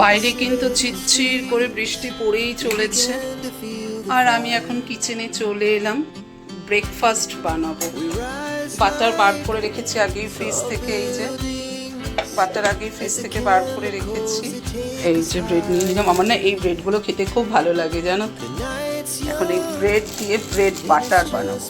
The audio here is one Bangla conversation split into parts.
বাইরে কিন্তু ঝিরঝির করে বৃষ্টি পড়েই চলেছে। আর আমি এখন কিচেনে চলে এলাম। ব্রেকফাস্ট বানাবো। বাটার বার করে রেখেছি আগেই ফ্রিজ থেকে, এই যে বাটার আগেই ফ্রিজ থেকে বার করে রেখেছি। এই যে ব্রেড নিয়ে নিলাম। আমার না এই ব্রেডগুলো খেতে খুব ভালো লাগে, জানো? এখন এই ব্রেড দিয়ে ব্রেড বাটার বানাবো।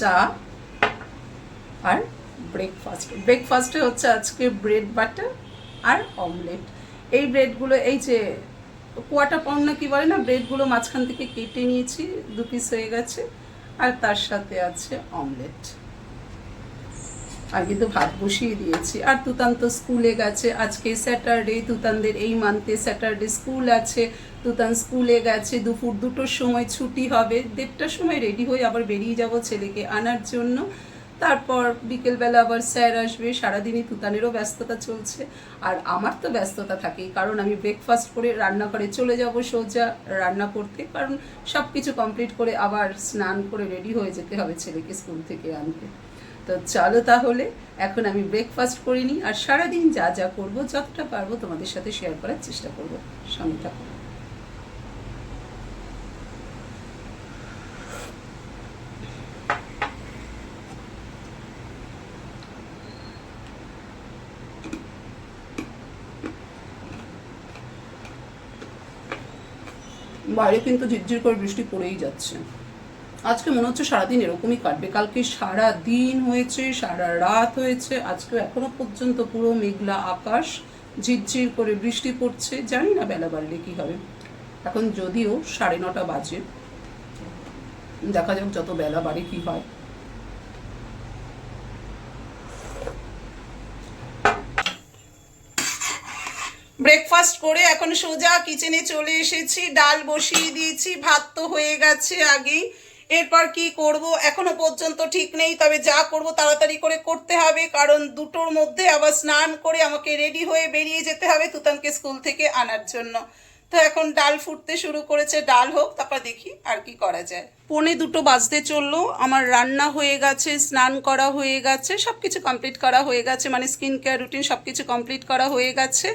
চা আর ব্রেকফাস্ট ব্রেকফাস্টে হচ্ছে আজকে ব্রেড বাটার আর অমলেট এই ব্রেডগুলো এই যে কোয়াটা পাউন্ড না কি বলে না ব্রেডগুলো মাঝখান থেকে কেটে নিয়েছি, দু পিস হয়ে গেছে, আর তার সাথে আছে অমলেট আর কিন্তু ভাত বসিয়ে দিয়েছি। আর তুতান তো স্কুলে গেছে। আজকে স্যাটারডে, তুতানদের এই মান্থে স্যাটারডে স্কুল আছে। তুতান স্কুলে গেছে, দুপুর দুটোর সময় ছুটি হবে। দেড়টার সময় রেডি হয়ে আবার বেরিয়ে যাব ছেলেকে আনার জন্য। তারপর বিকেলবেলা আবার স্যার আসবে। সারাদিনই তুতানেরও ব্যস্ততা চলছে। আর আমার তো ব্যস্ততা থাকেই, কারণ আমি ব্রেকফাস্ট করে রান্নাঘরে চলে যাব সোজা রান্না করতে। কারণ সব কিছু কমপ্লিট করে আবার স্নান করে রেডি হয়ে যেতে হবে ছেলেকে স্কুল থেকে আনতে। তো চলো তাহলে, এখন আমি ব্রেকফাস্ট করে নিই আর সারাদিন যা যা করব, যতটা পারব তোমাদের সাথে শেয়ার করার চেষ্টা করব। সঙ্গে থাকো। বাইরে কিন্তু ঝিরঝির করে বৃষ্টি পড়েই যাচ্ছে। আজকে মনে হচ্ছে সারাদিন এরকমই কাটবে। কালকে সারা দিন হয়েছে, সারা রাত হয়েছে, আজকে এখনও পর্যন্ত পুরো মেঘলা আকাশ, ঝিরঝির করে বৃষ্টি পড়ছে। জানি না বেলা বাড়লে কি হবে। এখন যদিও সাড়ে নটা বাজে, দেখা যাক যত বেলা বাড়ে কি হয়। ব্রেকফাস্ট করে এখন সোজা কিচেনে চলে এসেছি। ডাল বসিয়ে দিয়েছি, ভাত তো হয়ে গেছে আগেই। এরপর কি করব? এখনও পর্যন্ত ঠিক নেই, তবে যা করব তাড়াতাড়ি করে করতে হবে, কারণ দুটোর মধ্যে আবার স্নান করে আমাকে রেডি হয়ে বেরিয়ে যেতে হবে তুতানকে স্কুল থেকে আনার জন্য। তো এখন ডাল ফুটতে শুরু করেছে, ডাল হোক, তারপর দেখি আর কি করা যায়। পৌনে দুটো বাজতে চলল, আমার রান্না হয়ে গেছে, স্নান করা হয়ে গেছে সব কিছু কমপ্লিট করা হয়ে গেছে মানে স্কিন কেয়ার রুটিন সব কিছু কমপ্লিট করা হয়ে গেছে।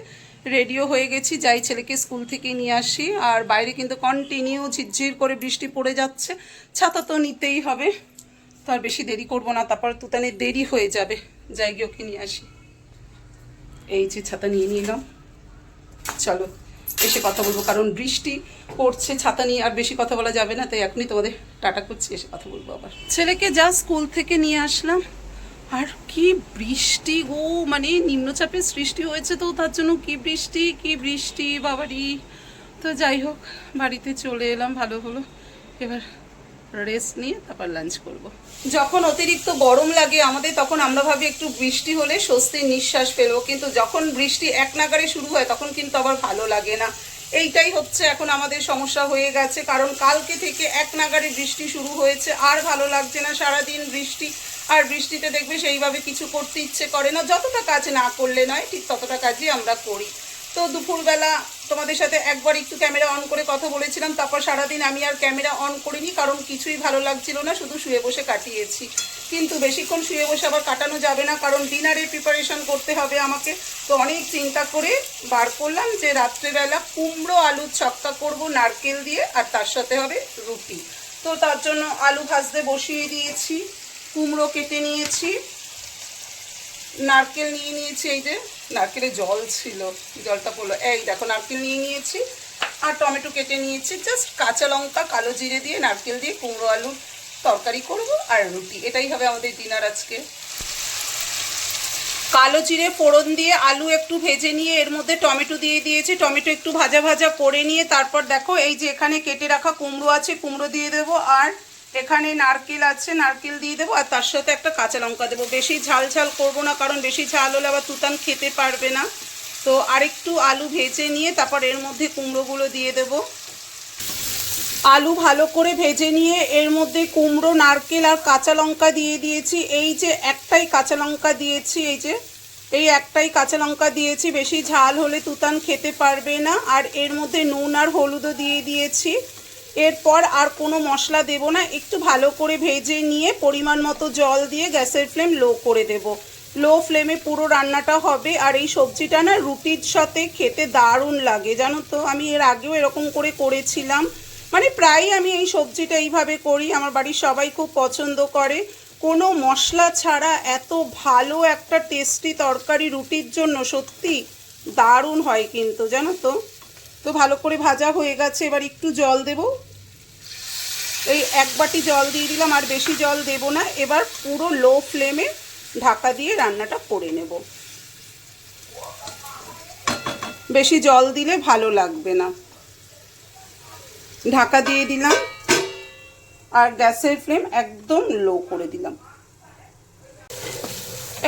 রেডিও হয়ে গেছি, যাই ছেলেকে স্কুল থেকে নিয়ে আসি। আর বাইরে কিন্তু কন্টিনিউ ঝিরঝির করে বৃষ্টি পড়ে যাচ্ছে, ছাতা তো নিতেই হবে। তো আর বেশি দেরি করব না, তারপর তুতানের দেরি হয়ে যাবে, যাই গিয়ে ওকে নিয়ে আসি। এই যে ছাতা নিয়ে নিলাম। চলো, এসে কথা বলব, কারণ বৃষ্টি পড়ছে, ছাতা নিয়ে আর বেশি কথা বলা যাবে না, তাই এখনই তোমাদের টাটা করছি, এসে কথা বলব আবার। ছেলেকে যা স্কুল থেকে নিয়ে আসলাম আর কি বৃষ্টি গো মানে নিম্নচাপের সৃষ্টি হয়েছে তো, তার জন্য কি বৃষ্টি কি বৃষ্টি, বাবারি। তো যাই হোক, বাড়িতে চলে এলাম, ভালো হলো। এবার রেস্ট নিয়ে তারপর লাঞ্চ করব। যখন অতিরিক্ত গরম লাগে আমাদের, তখন আমরা ভাবি একটু বৃষ্টি হলে স্বস্তির নিঃশ্বাস ফেলব, কিন্তু যখন বৃষ্টি এক নাগারে শুরু হয়, তখন কিন্তু আবার ভালো লাগে না। এইটাই হচ্ছে এখন আমাদের সমস্যা হয়ে গেছে, কারণ কালকে থেকে এক নাগারে বৃষ্টি শুরু হয়েছে, আর ভালো লাগছে না সারাদিন বৃষ্টি। আর বৃষ্টিতে দেখবে সেইভাবে কিছু করতে ইচ্ছে করে না। যতটা কাজ না করলে নয়, ঠিক ততটা কাজই আমরা করি। তো দুপুরবেলা তোমাদের সাথে একবার একটু ক্যামেরা অন করে কথা বলেছিলাম, তারপর সারাদিন আমি আর ক্যামেরা অন করিনি, কারণ কিছুই ভালো লাগছিল না, শুধু শুয়ে বসে কাটিয়েছি। কিন্তু বেশিক্ষণ শুয়ে বসে আবার কাটানো যাবে না, কারণ ডিনারের প্রিপারেশন করতে হবে আমাকে। তো অনেক চিন্তা করে বার করলাম যে রাত্রেবেলা কুমড়ো আলুর ছক্কা করব নারকেল দিয়ে, আর তার সাথে হবে রুটি। তো তার জন্য আলু ভাজতে বসিয়ে দিয়েছি। কুমড়ো কেটে নিয়েছি। নারকেল নিয়ে নিয়েছি, এই যে নারকেলে জল ছিল, জলটা পড়ল। এই দেখো, নারকেল নিয়ে নিয়েছি আর টমেটো কেটে নিয়েছি। জাস্ট কাঁচা লঙ্কা, কালো জিরে দিয়ে নারকেল দিয়ে কুমড়ো আলুর তরকারি করব আর রুটি। এটাই হবে আমাদের ডিনার আজকে। কালো জিরে ফোড়ন দিয়ে আলু একটু ভেজে নিয়ে এর মধ্যে টমেটো দিয়ে দিয়েছি। টমেটো একটু ভাজা ভাজা করে নিয়ে তারপর দেখো, এই যে এখানে কেটে রাখা কুমড়ো আছে, কুমড়ো দিয়ে দেবো। আর এখানে নারকেল আছে, নারকেল দিয়ে দেবো, আর তার সাথে একটা কাঁচা লঙ্কা দেবো। বেশি ঝাল ঝাল করব না, কারণ বেশি ঝাল হলে আবার তুতান খেতে পারবে না। তো আরেকটু আলু ভেজে নিয়ে তারপর এর মধ্যে কুমড়োগুলো দিয়ে দেবো। আলু ভালো করে ভেজে নিয়ে এর মধ্যে কুমড়ো, নারকেল আর কাঁচা লঙ্কা দিয়ে দিয়েছি। এই যে একটাই কাঁচা লঙ্কা দিয়েছি, এই যে, এই একটাই কাঁচা লঙ্কা দিয়েছি। বেশি ঝাল হলে তুতান খেতে পারবে না। আর এর মধ্যে নুন আর হলুদও দিয়ে দিয়েছি। এরপর আর কোনো মশলা দেব না। একটু ভালো করে ভেজে নিয়ে পরিমাণ মতো জল দিয়ে গ্যাসের ফ্লেম লো করে দেব। লো ফ্লেমে পুরো রান্নাটা হবে আর এই সবজিটা না রুটির সাথে খেতে দারুণ লাগে। জানো তো, আমি এর আগেও এরকম করে করেছিলাম। মানে প্রায় আমি এই সবজিটা এইভাবে করি, আমার বাড়ির সবাই খুব পছন্দ করে। কোনো মশলা ছাড়া এত ভালো একটা টেস্টি তরকারি রুটির জন্য সত্যি দারুণ হয় কিন্তু, জানো তো। তো ভালো করে ভাজা হয়ে গেছে, এবার একটু জল দেব। এই এক বাটি জল দিয়ে দিলাম, আর বেশি জল দেব না। এবার পুরো লো ফ্লেমে ঢাকা দিয়ে রান্নাটা করে নেব। বেশি জল দিলে ভালো লাগবে না। ঢাকা দিয়ে দিলাম, আর গ্যাসের ফ্লেম একদম লো করে দিলাম।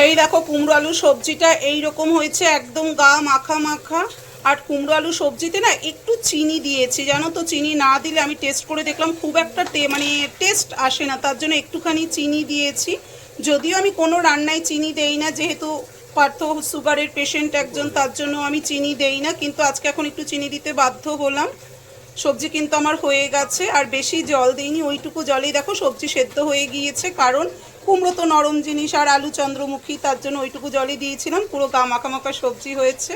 এই দেখো, কুমড়ো আলু সবজিটা এই রকম হয়েছে, একদম গা মাখা মাখা। আর কুমড়ো আলু সবজিতে না একটু চিনি দিয়েছি। জানো তো, চিনি না দিলে আমি টেস্ট করে দেখলাম খুব একটা টে মানে টেস্ট আসে না। তার জন্য একটুখানি চিনি দিয়েছি। যদিও আমি কোনো রান্নায় চিনি দেই না, যেহেতু পার্থ সুগারের পেশেন্ট একজন, তার জন্য আমি চিনি দেই না। কিন্তু আজকে এখন একটু চিনি দিতে বাধ্য হলাম। সবজি কিন্তু আমার হয়ে গেছে, আর বেশি জল দিইনি, ওইটুকু জলেই দেখো সবজি সেদ্ধ হয়ে গিয়েছে। কারণ কুমড়ো তো নরম জিনিস, আর আলু চন্দ্রমুখী, তার জন্য ওইটুকু জলই দিয়েছিলাম। পুরো গা সবজি হয়েছে।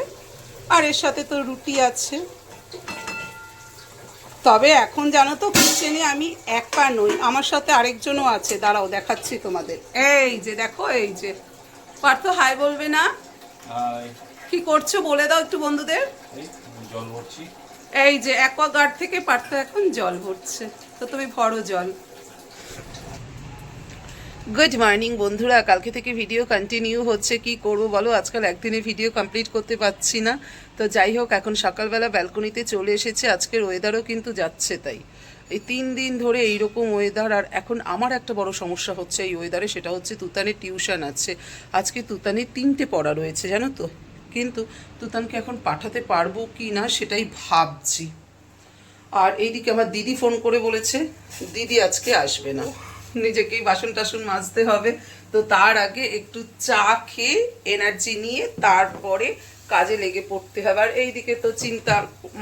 আর এর সাথে তো রুটি আছে। তবে এখন জানো তো কিচেনে আমি একা নই আমার সাথে আরেকজনও আছে। দাঁড়াও দেখাচ্ছি তোমাদের। এই যে দেখো এই যে। পার্থ হাই বলবে না? কি করছ বলে দাও একটু বন্ধুদের। এই জল ভরছি। এই যে অ্যাকোয়াগার্ড থেকে পার্থ এখন জল ভরছে। তো তুমি ভরো জল। গুড মর্নিং বন্ধুরা। কালকে থেকে ভিডিও কন্টিনিউ হচ্ছে। কি করব বলো? আজকাল একদিনে ভিডিও কমপ্লিট করতে পারছি না। তো যাই হোক, এখন সকালবেলা ব্যালকনিতে চলে এসেছে। আজকের ওয়েদারও কিন্তু যাচ্ছে তাই। এই তিন দিন ধরে এইরকম ওয়েদার আর এখন আমার একটা বড় সমস্যা হচ্ছে এই ওয়েদারে সেটা হচ্ছে তুতানের টিউশন আছে। আজকে তুতানের তিনটে পড়া রয়েছে, জানো তো? কিন্তু তুতানকে এখন পাঠাতে পারব কি না, সেটাই ভাবছি। আর এইদিকে আমার দিদি ফোন করে বলেছে, দিদি আজকে আসবে না। নিজেকেই বাসন টাসন মাজতে হবে। তো তার আগে একটু চা খেয়ে এনার্জি নিয়ে তারপরে কাজে লেগে পড়তে হবে। আর এইদিকে তো চিন্তা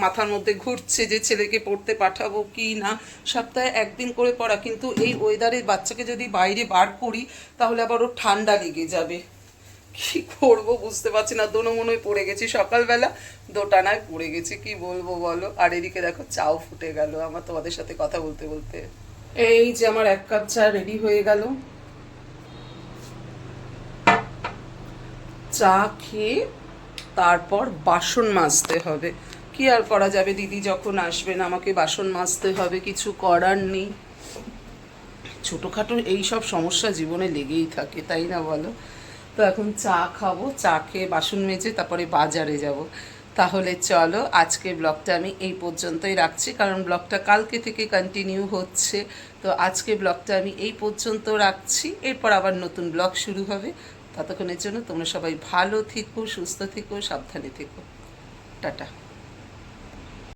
মাথার মধ্যে ঘুরছে যে ছেলেকে পড়তে পাঠাবো কি না। সপ্তাহে একদিন করে পড়া, কিন্তু এই ওয়েদারে বাচ্চাকে যদি বাইরে বার করি, তাহলে আবার ও ঠান্ডা লেগে যাবে। কি করব বুঝতে পারছি না, দোনো মনোয় পড়ে গেছি। সকালবেলা দোটানায় পড়ে গেছি, কি বলব বলো? আর এদিকে দেখো চাও ফুটে গেল। আমার তোমাদের সাথে কথা বলতে বলতে এই যে আমার এক কাপ চা রেডি হয়ে গেল। চা খেয়ে তারপর বাসন মাজতে হবে। কি আর করা যাবে দিদি যখন আসবেন? আমাকে বাসন মাজতে হবে, কিছু করার নেই। ছোটোখাটো এই সব সমস্যা জীবনে লেগেই থাকে, তাই না বলো? তো এখন চা খাব, চা খেয়ে বাসন মেজে তারপরে বাজারে যাব। তাহলে চলো, আজকের ব্লগটা আমি এই পর্যন্তই রাখছি, কারণ ব্লগটা কালকে থেকে কন্টিনিউ হচ্ছে। তো আজকে ব্লগটা আমি এই পর্যন্ত রাখছি, এরপর আবার নতুন ব্লগ শুরু হবে। ততক্ষণের জন্য তোমরা সবাই ভালো থেকো, সুস্থ থেকো, সাবধানে থেকো। টাটা।